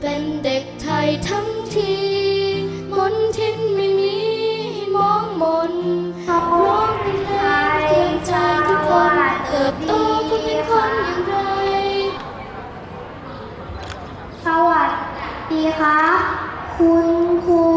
เป็นเด็กไทยทั้งทีมนทินไม่มีมองมนร้องเป็นเพลงเตือนใจทุกคนเติบโตคุณเป็นคนอย่างไร สวัสดีครับคุณครู